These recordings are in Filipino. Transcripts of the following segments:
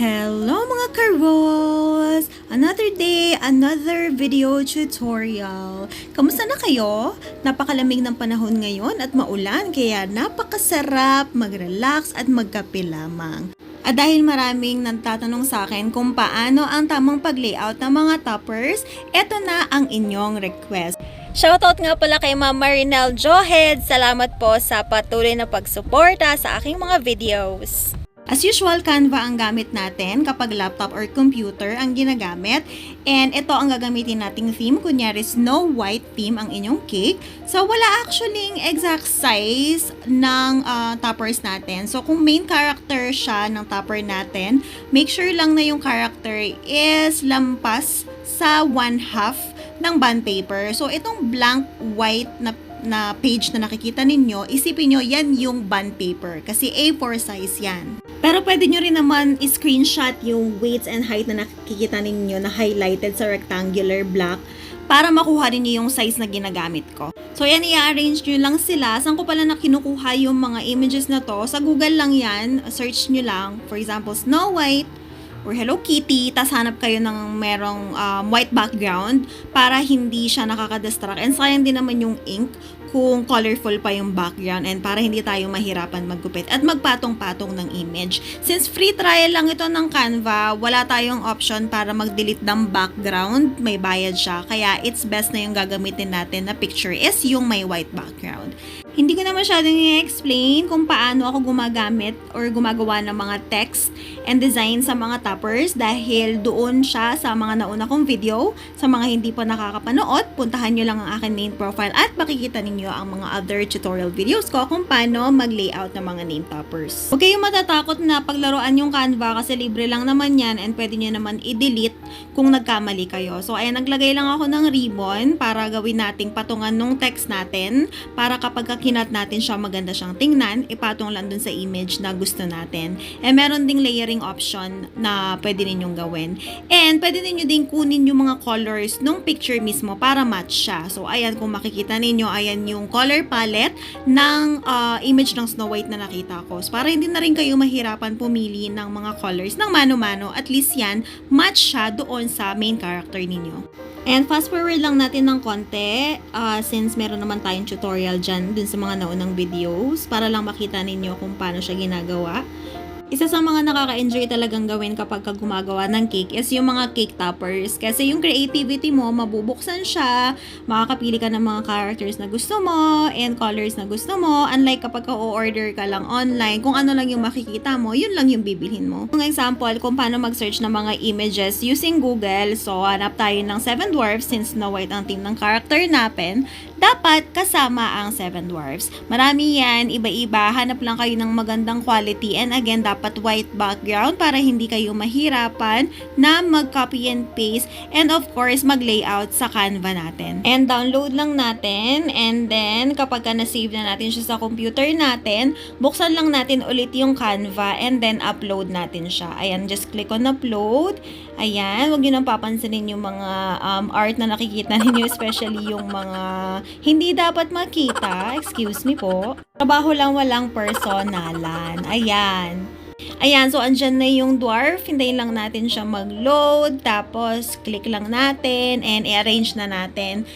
Hello mga karwas! Another day, another video tutorial. Kamusta na kayo? Napakalamig ng panahon ngayon at maulan kaya napakasarap mag-relax at magkape lamang. At dahil maraming nagtatanong sa akin kung paano ang tamang pag-layout ng mga toppers, eto na ang inyong request. Shoutout nga pala kay Ma'am Marinel Johed. Salamat po sa patuloy na pagsuporta sa aking mga videos. As usual, Canva ang gamit natin kapag laptop or computer ang ginagamit. And ito ang gagamitin nating theme. Kunyari, Snow White theme ang inyong cake. So, wala actually exact size ng ah, toppers natin. So, kung main character siya ng topper natin, make sure lang na yung character is lampas sa one half ng bond paper. So, itong blank white na na page na nakikita ninyo, isipin nyo, yan yung bond paper. Kasi A4 size yan. Pero pwede nyo rin naman i-screenshot yung weights and height na nakikita ninyo na highlighted sa rectangular block para makuha rin yung size na ginagamit ko. So, yan, i-arrange nyo lang sila. Saan ko pala na kinukuha yung mga images na to? Sa Google lang yan. Search nyo lang. For example, Snow White, or Hello Kitty, tas hanap kayo ng merong um, white background para hindi siya nakaka-distract. And sayang din naman yung ink kung colorful pa yung background and para hindi tayo mahirapan maggupit at magpatong-patong ng image. Since free trial lang ito ng Canva, wala tayong option para mag-delete ng background. May bayad siya. Kaya it's best na yung gagamitin natin na picture is yung may white background. Hindi ko na masyadong i-explain kung paano ako gumagamit or gumagawa ng mga text and design sa mga toppers dahil doon siya sa mga nauna kong video. Sa mga hindi pa nakakapanood, puntahan nyo lang ang aking main profile at makikita ninyo ang mga other tutorial videos ko kung paano mag-layout ng mga name toppers. Huwag kayong matatakot na paglaruan yung Canva kasi libre lang naman yan and pwede nyo naman i-delete kung nagkamali kayo. So, ayan, naglagay lang ako ng ribbon para gawin nating patungan nung text natin para kapag kinat natin siya maganda siyang tingnan, ipatong lang dun sa image na gusto natin. And meron ding layering option na pwede ninyong gawin. And pwede ninyo din kunin yung mga colors nung picture mismo para match siya. So, ayan, kung makikita ninyo, ayan yung color palette ng ah, image ng Snow White na nakita ko. So, para hindi na rin kayo mahirapan pumili ng mga colors ng mano-mano, at least yan, match siya doon sa main character ninyo. And fast forward lang natin ng konti ah, since meron naman tayong tutorial dyan dun sa mga naunang videos para lang makita ninyo kung paano siya ginagawa. Isa sa mga nakaka-enjoy talagang gawin kapag ka gumagawa ng cake is yung mga cake toppers. Kasi yung creativity mo, mabubuksan siya, makakapili ka ng mga characters na gusto mo, and colors na gusto mo. Unlike kapag ka order ka lang online, kung ano lang yung makikita mo, yun lang yung bibilhin mo. Kung example, kung paano mag-search ng mga images using Google, so hanap tayo ng Seven Dwarfs since Snow White ang team ng character natin, dapat kasama ang Seven Dwarfs. Marami yan, iba-iba, hanap lang kayo ng magandang quality and again, dapat white background para hindi kayo mahirapan na mag-copy and paste and of course, mag-layout sa Canva natin. And download lang natin and then kapag ka na-save na natin siya sa computer natin, buksan lang natin ulit yung Canva and then upload natin siya. Ayan, just click on upload. Ayan, huwag nyo nang papansinin yung mga um, art na nakikita ninyo, especially yung mga hindi dapat makita. Excuse me po. Trabaho lang walang personalan. Ayan. Ayan, so andyan na yung dwarf. Hintayin lang natin siya mag-load. Tapos, click lang natin and i-arrange na natin.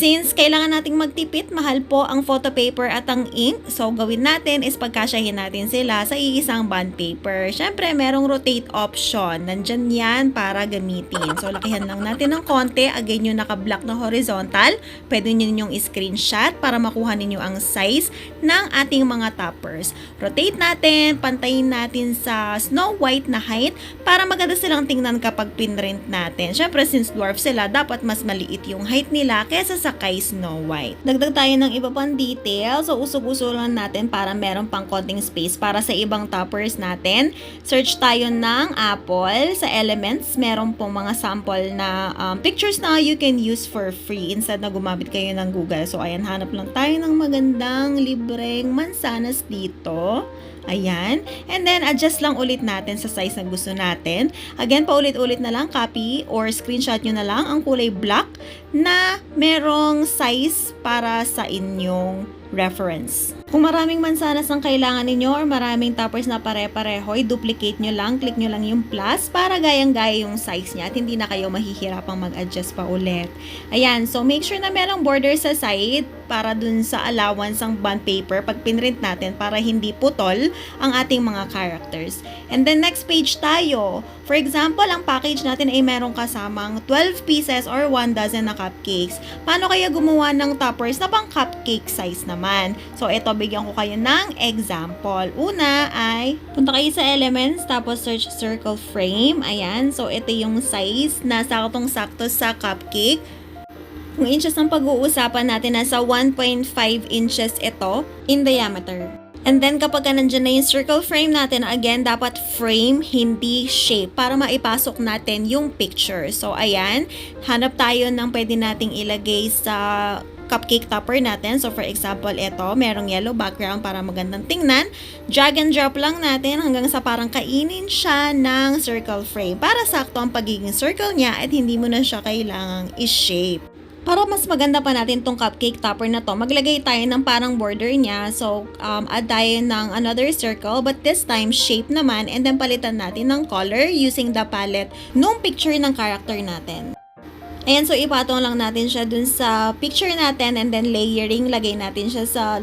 Since kailangan nating magtipid, mahal po ang photo paper at ang ink. So, gawin natin is pagkasyahin natin sila sa iisang bond paper. Siyempre, merong rotate option. Nandyan yan para gamitin. So, lakihan lang natin ng konti. Again, yung naka-block na horizontal. Pwede nyo yung screenshot para makuha ninyo ang size ng ating mga toppers. Rotate natin, pantayin natin sa Snow White na height para maganda silang tingnan kapag pinrint natin. Siyempre, since dwarf sila, dapat mas maliit yung height nila kesa sa kay Snow White. Dagdag tayo ng iba pang details. So, usog-uso lang natin para meron pang konting space para sa ibang toppers natin. Search tayo ng Apple. Sa Elements, meron pong mga sample na um, pictures na you can use for free instead na gumamit kayo ng Google. So, ayan, hanap lang tayo ng magandang libreng mansanas dito. Ayan. And then, adjust lang ulit natin sa size na gusto natin. Again, paulit-ulit na lang, copy or screenshot nyo na lang ang kulay black na merong size para sa inyong reference. Kung maraming mansanas ang kailangan ninyo or maraming toppers na pare-pareho, i-duplicate nyo lang, click nyo lang yung plus para gayang-gaya yung size niya at hindi na kayo mahihirapang mag-adjust pa ulit. Ayan, so make sure na merong border sa side para dun sa allowance ng bond paper pag pinrint natin para hindi putol ang ating mga characters. And then next page tayo. For example, ang package natin ay merong kasamang 12 pieces or 1 dozen na cupcakes. Paano kaya gumawa ng toppers na pang cupcake size naman? So ito, bigyan ko kayo ng example. Una ay, punta kayo sa elements, tapos search circle frame. Ayan, so ito yung size na saktong-sakto sa cupcake. Kung inches ang pag-uusapan natin, nasa 1.5 inches ito in diameter. And then kapag ka nandyan na yung circle frame natin, again, dapat frame, hindi shape, para maipasok natin yung picture. So, ayan, hanap tayo ng pwede nating ilagay sa cupcake topper natin. So, for example, ito, merong yellow background para magandang tingnan. Drag and drop lang natin hanggang sa parang kainin siya ng circle frame para sakto ang pagiging circle niya at hindi mo na siya kailangang i-shape. Para mas maganda pa natin tong cupcake topper na to, maglagay tayo ng parang border niya. So, um, add tayo ng another circle, but this time, shape naman, and then palitan natin ng color using the palette nung picture ng character natin. Ayan, so ipatong lang natin siya dun sa picture natin and then layering, lagay natin siya sa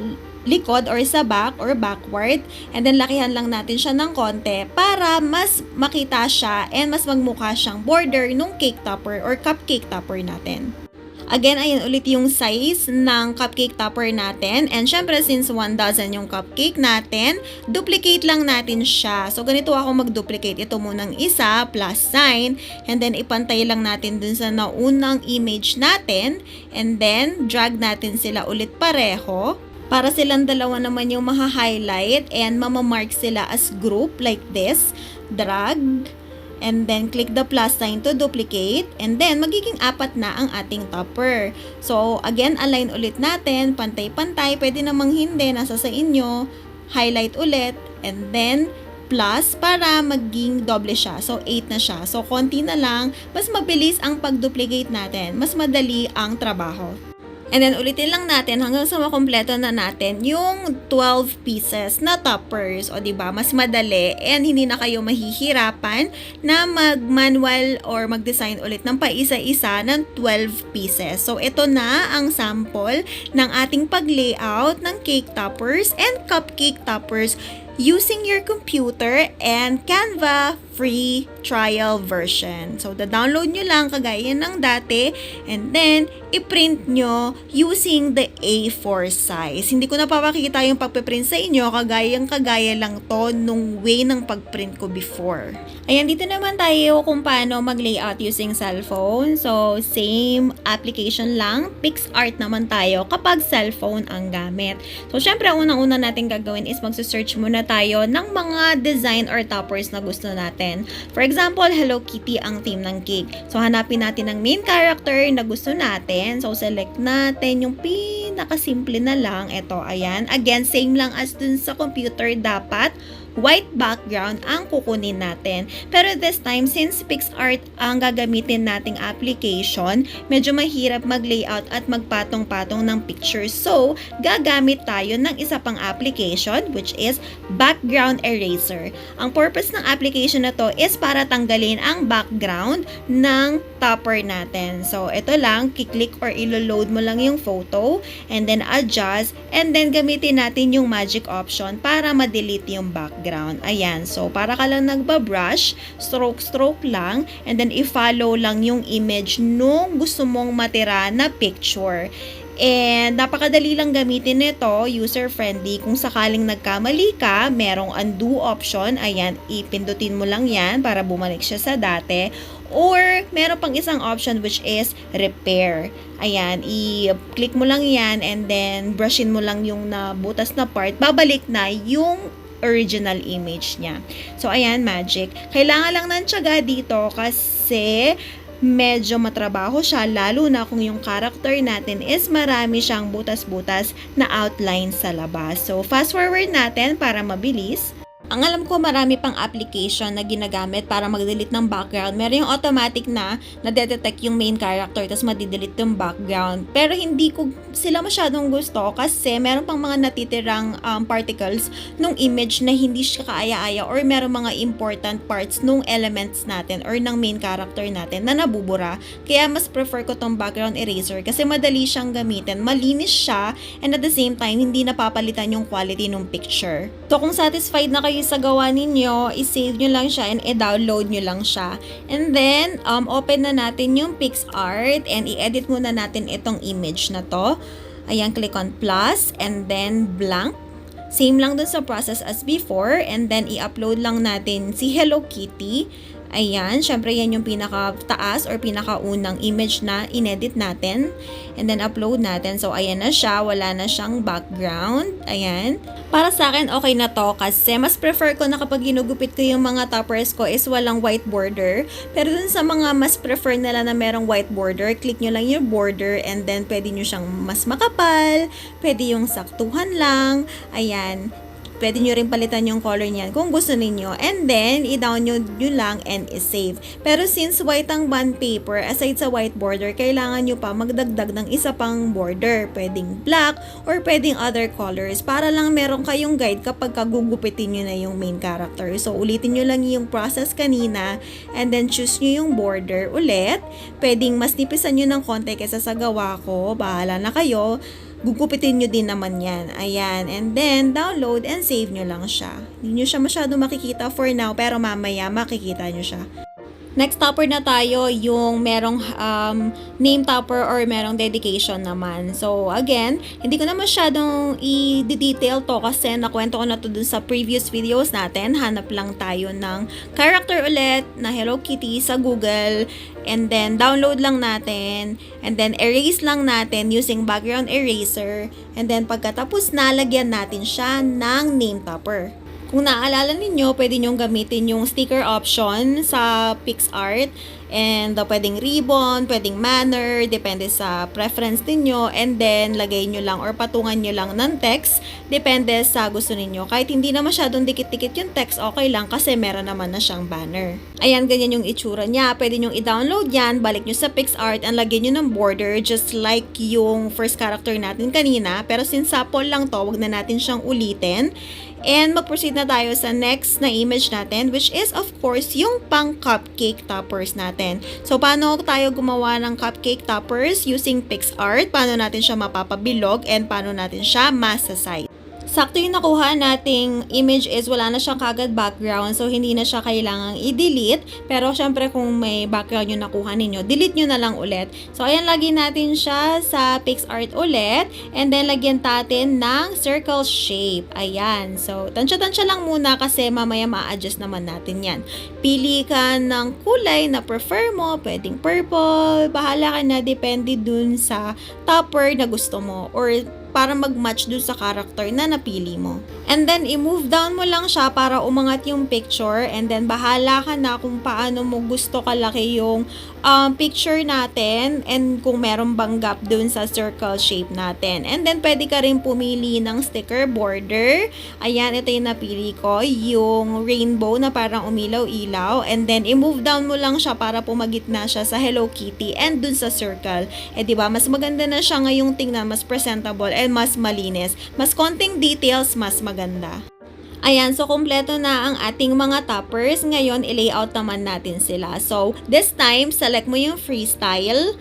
likod or sa back or backward and then lakihan lang natin siya ng konti para mas makita siya and mas magmukha siyang border nung cake topper or cupcake topper natin. Again, ayan ulit yung size ng cupcake topper natin. And syempre, since 1 dozen yung cupcake natin, duplicate lang natin siya. So, ganito ako mag-duplicate. Ito munang isa, plus sign. And then, ipantay lang natin dun sa naunang image natin. And then, drag natin sila ulit pareho. Para silang dalawa naman yung maha-highlight and mamamark sila as group like this. Drag and then click the plus sign to duplicate and then magiging apat na ang ating topper. So again, align ulit natin, pantay-pantay, pwede namang hindi, nasa sa inyo, highlight ulit and then plus para maging doble siya. So 8 na siya. So konti na lang, mas mabilis ang pag-duplicate natin, mas madali ang trabaho. And then, ulitin lang natin hanggang sa makompleto na natin yung 12 pieces na toppers. O, di ba Mas madali and hindi na kayo mahihirapan na mag-manual or mag-design ulit ng paisa-isa ng 12 pieces. So, ito na ang sample ng ating pag-layout ng cake toppers and cupcake toppers using your computer and Canva free trial version. So, da-download nyo lang kagaya ng dati and then, i-print nyo using the A4 size. Hindi ko na papakita yung pagpiprint sa inyo, kagayang kagaya lang to nung way ng pagprint ko before. Ayan, dito naman tayo kung paano mag-layout using cellphone. So, same application lang. PixArt naman tayo kapag cellphone ang gamit. So, syempre, unang-una natin gagawin is magsa-search muna tayo ng mga design or toppers na gusto natin. For example, Hello Kitty ang theme ng cake. So, hanapin natin ang main character na gusto natin. So, select natin yung pinakasimple na lang. Ito, ayan. Again, same lang as dun sa computer dapat white background ang kukunin natin. Pero this time, since PixArt ang gagamitin nating application, medyo mahirap mag-layout at magpatong-patong ng pictures. So, gagamit tayo ng isa pang application which is background eraser. Ang purpose ng application na to is para tanggalin ang background ng topper natin. So, ito lang, kiklik or ilo-load mo lang yung photo and then adjust and then gamitin natin yung magic option para ma-delete yung background. Ayan, so para ka lang nagbabrush, stroke-stroke lang and then i-follow lang yung image nung gusto mong matira na picture. And napakadali lang gamitin nito, user-friendly. Kung sakaling nagkamali ka, merong undo option. Ayan, ipindutin mo lang yan para bumalik siya sa dati. Or, meron pang isang option which is repair. Ayan, i-click mo lang yan and then brushin mo lang yung nabutas na part. Babalik na yung original image niya. So, ayan, magic. Kailangan lang ng tiyaga dito kasi medyo matrabaho siya lalo na kung yung character natin is marami siyang butas-butas na outline sa labas. So, fast forward natin para mabilis. Ang alam ko marami pang application na ginagamit para mag-delete ng background. Meron yung automatic na na-detect yung main character tapos madidelete yung background. Pero hindi ko sila masyadong gusto kasi meron pang mga natitirang um, particles nung image na hindi siya kaaya-aya or meron mga important parts nung elements natin or ng main character natin na nabubura. Kaya mas prefer ko tong background eraser kasi madali siyang gamitin. Malinis siya and at the same time hindi napapalitan yung quality ng picture. So kung satisfied na kayo sa gawa ninyo, i-save nyo lang siya and i-download nyo lang siya. And then, um, open na natin yung PixArt and i-edit muna natin itong image na to. Ayan, click on plus and then blank. Same lang dun sa process as before and then i-upload lang natin si Hello Kitty. Ayan, syempre yan yung pinaka-taas or pinaka-unang image na inedit natin. And then upload natin. So, ayan na siya. Wala na siyang background. Ayan. Para sa akin, okay na to kasi mas prefer ko na kapag ginugupit ko yung mga toppers ko is walang white border. Pero dun sa mga mas prefer nila na merong white border, click nyo lang yung border and then pwede nyo siyang mas makapal, pwede yung saktuhan lang. Ayan pwede nyo rin palitan yung color niyan kung gusto ninyo. And then, i-download nyo lang and i-save. Pero since white ang bond paper, aside sa white border, kailangan nyo pa magdagdag ng isa pang border. Pwedeng black or pwedeng other colors para lang meron kayong guide kapag kagugupitin nyo na yung main character. So, ulitin nyo lang yung process kanina and then choose nyo yung border ulit. Pwedeng mas nipisan nyo ng konti kaysa sa gawa ko. Bahala na kayo gugupitin nyo din naman yan. Ayan. And then, download and save nyo lang siya. Hindi nyo siya masyado makikita for now, pero mamaya makikita nyo siya. Next topper na tayo, yung merong um, name topper or merong dedication naman. So, again, hindi ko na masyadong i-detail to kasi nakwento ko na to dun sa previous videos natin. Hanap lang tayo ng character ulit na Hello Kitty sa Google and then download lang natin and then erase lang natin using background eraser and then pagkatapos na, lagyan natin siya ng name topper. Kung naaalala ninyo, pwede nyong gamitin yung sticker option sa PixArt. And uh, pwedeng ribbon, pwedeng manner, depende sa preference ninyo. And then, lagay nyo lang or patungan nyo lang ng text. Depende sa gusto ninyo. Kahit hindi na masyadong dikit-dikit yung text, okay lang kasi meron naman na siyang banner. Ayan, ganyan yung itsura niya. Pwede nyong i-download yan, balik nyo sa PixArt, and lagyan nyo ng border just like yung first character natin kanina. Pero since sample lang to, wag na natin siyang ulitin. And mag-proceed na tayo sa next na image natin which is of course yung pang cupcake toppers natin. So paano tayo gumawa ng cupcake toppers using PixArt? Paano natin siya mapapabilog and paano natin siya masasite? Sakto yung nakuha nating image is wala na siyang kagad background so hindi na siya kailangang i-delete. Pero syempre kung may background yung nakuha ninyo, delete nyo na lang ulit. So ayan, lagyan natin siya sa PixArt ulit and then lagyan natin ng circle shape. Ayan. So tansya-tansya lang muna kasi mamaya ma-adjust naman natin yan. Pili ka ng kulay na prefer mo. Pwedeng purple. Bahala ka na. Depende dun sa topper na gusto mo. Or para mag-match dun sa character na napili mo. And then, i-move down mo lang siya para umangat yung picture. And then, bahala ka na kung paano mo gusto kalaki yung um, picture natin and kung meron bang gap dun sa circle shape natin. And then, pwede ka rin pumili ng sticker border. Ayan, ito yung napili ko. Yung rainbow na parang umilaw-ilaw. And then, i-move down mo lang siya para pumagit na siya sa Hello Kitty and dun sa circle. Eh, di ba Mas maganda na siya ngayong tingnan, mas presentable and mas malinis. Mas konting details, mas maganda. Ayan, so kompleto na ang ating mga toppers. Ngayon, i-layout naman natin sila. So, this time, select mo yung freestyle.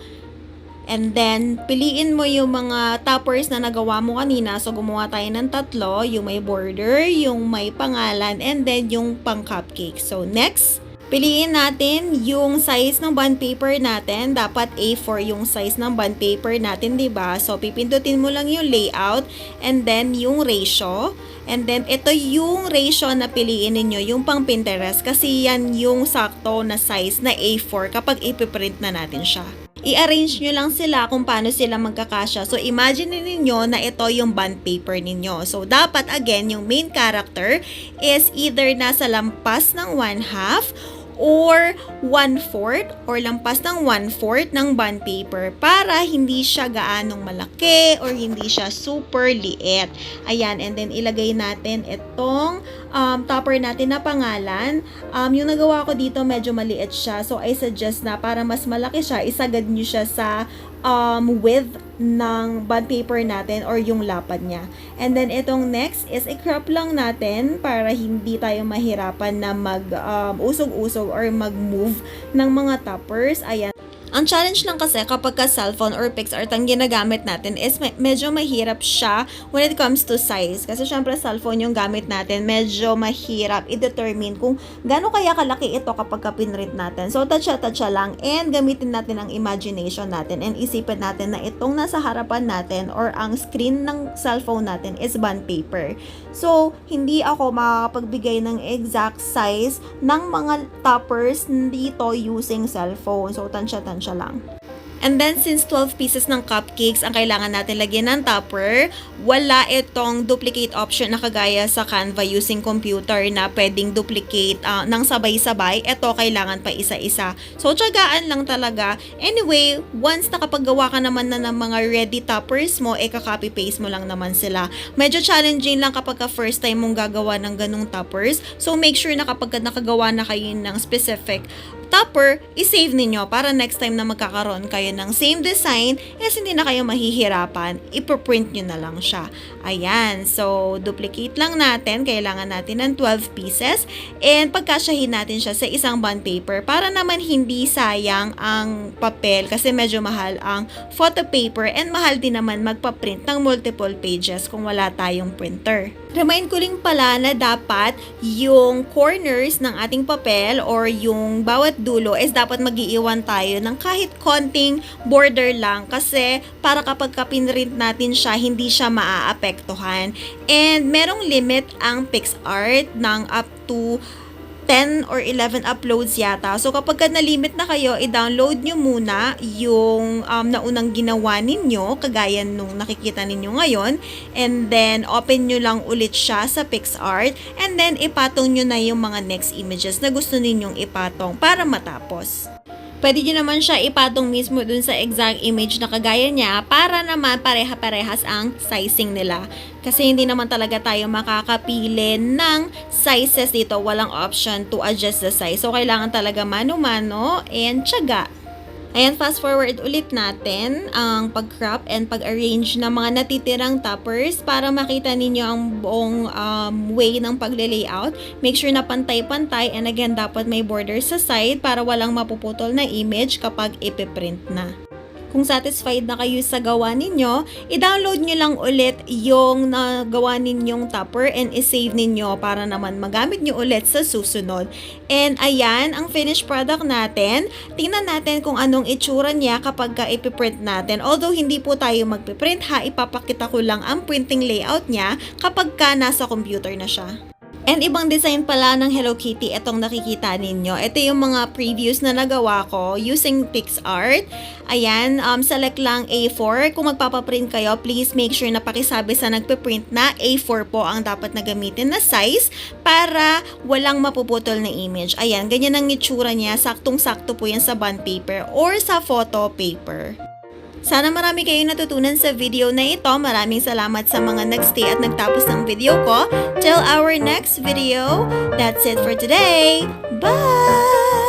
And then, piliin mo yung mga toppers na nagawa mo kanina. So, gumawa tayo ng tatlo. Yung may border, yung may pangalan, and then yung pang cupcake. So, next. Piliin natin yung size ng bond paper natin. Dapat A4 yung size ng bond paper natin, ba? So pipindutin mo lang yung layout and then yung ratio. And then ito yung ratio na piliin niyo yung pang Pinterest kasi yan yung sakto na size na A4 kapag ipiprint na natin siya. I-arrange nyo lang sila kung paano sila magkakasya. So, imagine ninyo na ito yung bond paper ninyo. So, dapat again, yung main character is either nasa lampas ng one half or 1/4 or lampas ng 1/4 ng bond paper para hindi siya gaanong malaki or hindi siya super liit. Ayan, and then ilagay natin itong um, topper natin na pangalan. Um, yung nagawa ko dito medyo maliit siya. So, I suggest na para mas malaki siya, isagad nyo siya sa um, width ng bond paper natin or yung lapad niya. And then, itong next is i-crop lang natin para hindi tayo mahirapan na mag um, usog-usog or mag-move ng mga toppers. Ayan. Ang challenge lang kasi kapag ka cellphone or PixArt ang ginagamit natin is me- medyo mahirap siya when it comes to size. Kasi syempre cellphone yung gamit natin, medyo mahirap i-determine kung gaano kaya kalaki ito kapag ka pinrint natin. So, tatsa-tatsa lang and gamitin natin ang imagination natin and isipin natin na itong nasa harapan natin or ang screen ng cellphone natin is bond paper. So, hindi ako makakapagbigay ng exact size ng mga toppers dito using cellphone. So, tansya-tansya lang. And then, since 12 pieces ng cupcakes ang kailangan natin lagyan ng topper, wala itong duplicate option na kagaya sa Canva using computer na pwedeng duplicate ah, ng sabay-sabay. Ito, kailangan pa isa-isa. So, tsagaan lang talaga. Anyway, once nakapaggawa ka naman na ng mga ready toppers mo, eh, copy-paste mo lang naman sila. Medyo challenging lang kapag ka first time mong gagawa ng ganong toppers. So, make sure na kapag ka nakagawa na kayo ng specific topper, isave ninyo para next time na magkakaroon kayo ng same design, is hindi na kayo mahihirapan, ipoprint nyo na lang siya. Ayan, so duplicate lang natin, kailangan natin ng 12 pieces, and pagkasyahin natin siya sa isang bond paper para naman hindi sayang ang papel kasi medyo mahal ang photo paper and mahal din naman magpa-print ng multiple pages kung wala tayong printer. Remind ko rin pala na dapat yung corners ng ating papel or yung bawat dulo is dapat magiiwan tayo ng kahit konting border lang kasi para kapag ka pinrint natin siya, hindi siya maaapektuhan. And merong limit ang PixArt ng up to 10 or 11 uploads yata. So kapag ka na-limit na kayo, i-download nyo muna yung um, naunang ginawa ninyo, kagaya nung nakikita ninyo ngayon. And then, open nyo lang ulit siya sa PixArt. And then, ipatong nyo na yung mga next images na gusto ninyong ipatong para matapos. Pwede nyo naman siya ipatong mismo dun sa exact image na kagaya niya para naman pareha-parehas ang sizing nila. Kasi hindi naman talaga tayo makakapili ng sizes dito. Walang option to adjust the size. So, kailangan talaga mano-mano and tiyaga. Ayan, fast forward ulit natin ang pag-crop and pag-arrange ng mga natitirang toppers para makita ninyo ang buong um, way ng pagle-layout. Make sure na pantay-pantay and again, dapat may border sa side para walang mapuputol na image kapag ipiprint na. Kung satisfied na kayo sa gawa ninyo, i-download nyo lang ulit yung nagawa ninyong topper and i-save ninyo para naman magamit nyo ulit sa susunod. And ayan, ang finished product natin. Tingnan natin kung anong itsura niya kapag ka ipiprint natin. Although hindi po tayo magpiprint ha, ipapakita ko lang ang printing layout niya kapag ka nasa computer na siya. And ibang design pala ng Hello Kitty itong nakikita ninyo. Ito yung mga previews na nagawa ko using PixArt. Ayan, um, select lang A4. Kung magpapaprint kayo, please make sure na pakisabi sa nagpiprint na A4 po ang dapat na gamitin na size para walang mapuputol na image. Ayan, ganyan ang itsura niya. Saktong-sakto po yan sa bond paper or sa photo paper. Sana marami kayong natutunan sa video na ito. Maraming salamat sa mga nagstay at nagtapos ng video ko. Till our next video, that's it for today. Bye!